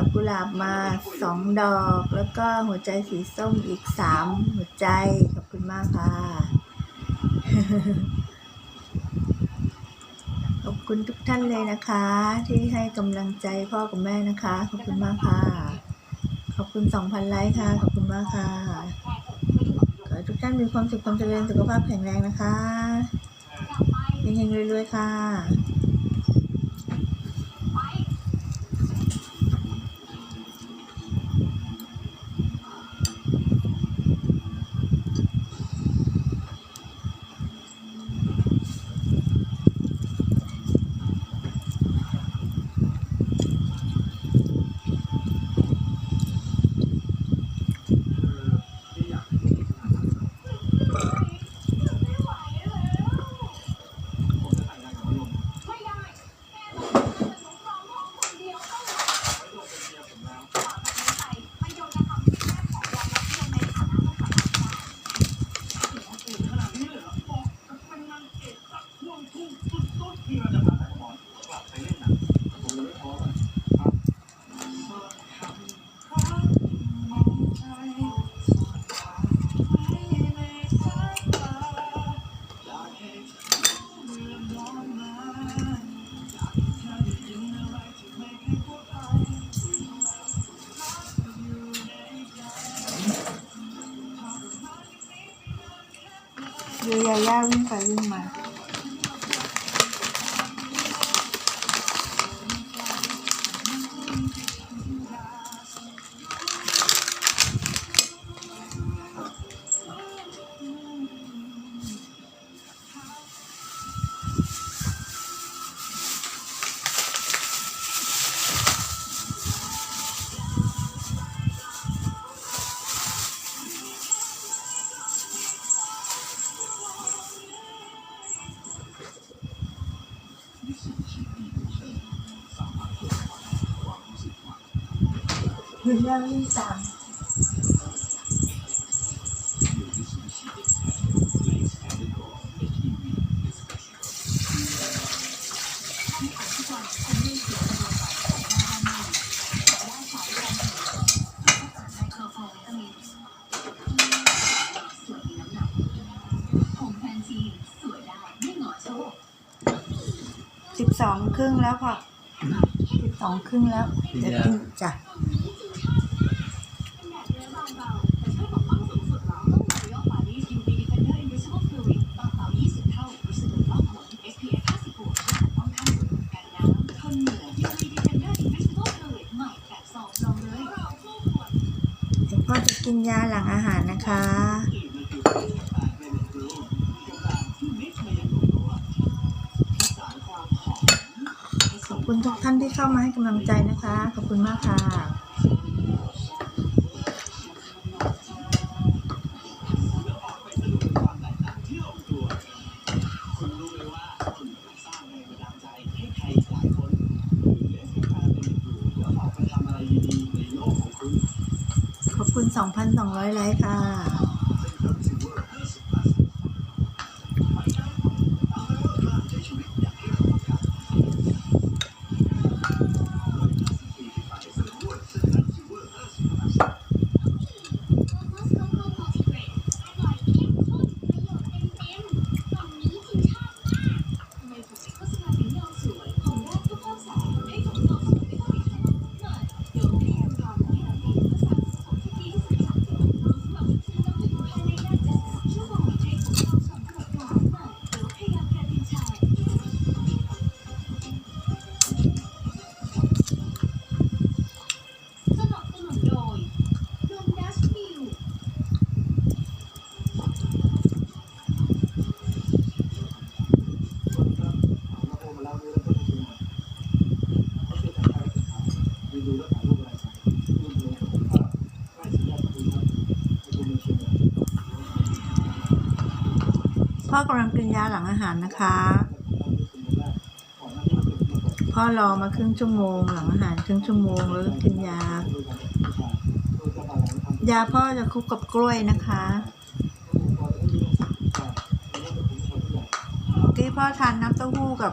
อกกุหลาบมาสองดอก แล้วก็หัวใจสีส้มอีกสามหัวใจ ขอบคุณมากค่ะ ขอบคุณทุกท่านเลยนะคะ ที่ให้กำลังใจพ่อกับแม่นะคะ ขอบคุณมากค่ะ ขอบคุณสองพันไลค์ค่ะ ขอบคุณมากค่ะขอให้ทุกท่านมีความสุขความเจริญสุขภาพแข็งแรงนะคะเฮงๆรวยๆค่ะ ดูยาย่าวิ่งไปวิ่งมา ดูย่าวิ่งตาม สิบสองครึ่งแล้วค่ะสิบสองครึ่งแล้วเดี๋ยวกินจ้ะเดี๋ยวพ่อจะกินยาหลังอาหารนะคะ ขอบ คุณทุกท่านที่เข้ามาให้กำลังใจนะคะ ขอบคุณมากค่ะ ขอบคุณ 2,200 ไลค์ค่ะ พ่อกำลังกินยาหลังอาหารนะคะ พ่อรอมาครึ่งชั่วโมง หลังอาหารครึ่งชั่วโมงแล้วกินยา ยาพ่อจะคลุกกับกล้วยนะคะเมื่อกี้พ่อทานน้ำเต้าหู้กับ